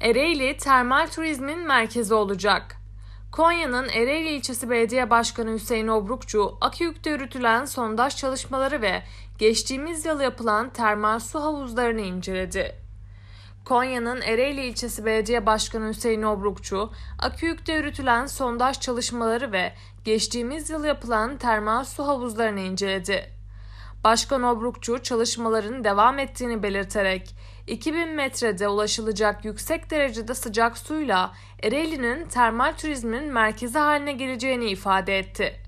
Ereğli termal turizmin merkezi olacak. Konya'nın Ereğli ilçesi belediye başkanı Hüseyin Obrukçu, Akıyük'te yürütülen sondaj çalışmaları ve geçtiğimiz yıl yapılan termal su havuzlarını inceledi. Konya'nın Ereğli ilçesi belediye başkanı Hüseyin Obrukçu, Akıyük'te yürütülen sondaj çalışmaları ve geçtiğimiz yıl yapılan termal su havuzlarını inceledi. Başkan Obrukçu çalışmaların devam ettiğini belirterek 2000 metrede ulaşılacak yüksek derecede sıcak suyla Ereğli'nin termal turizmin merkezi haline geleceğini ifade etti.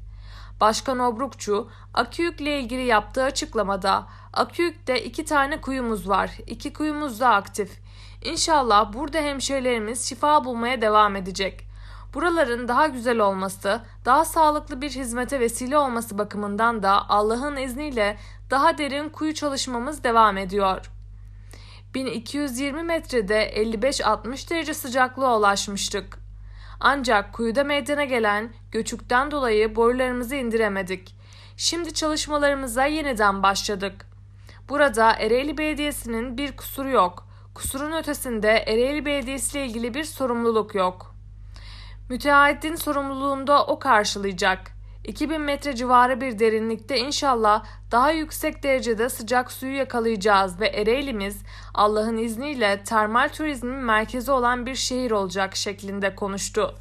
Başkan Obrukçu, Aküyük ile ilgili yaptığı açıklamada Aküyük'te iki tane kuyumuz var. İki kuyumuz da aktif. İnşallah burada hemşehrilerimiz şifa bulmaya devam edecek. Buraların daha güzel olması, daha sağlıklı bir hizmete vesile olması bakımından da Allah'ın izniyle daha derin kuyu çalışmamız devam ediyor. 1220 metrede 55-60 derece sıcaklığa ulaşmıştık. Ancak kuyuda meydana gelen göçükten dolayı borularımızı indiremedik. Şimdi çalışmalarımıza yeniden başladık. Burada Ereğli Belediyesi'nin bir kusuru yok. Kusurun ötesinde Ereğli Belediyesi ile ilgili bir sorumluluk yok. Müteahhitin sorumluluğunda o karşılayacak. 2000 metre civarı bir derinlikte inşallah daha yüksek derecede sıcak suyu yakalayacağız ve Ereğli'miz Allah'ın izniyle termal turizmin merkezi olan bir şehir olacak şeklinde konuştu.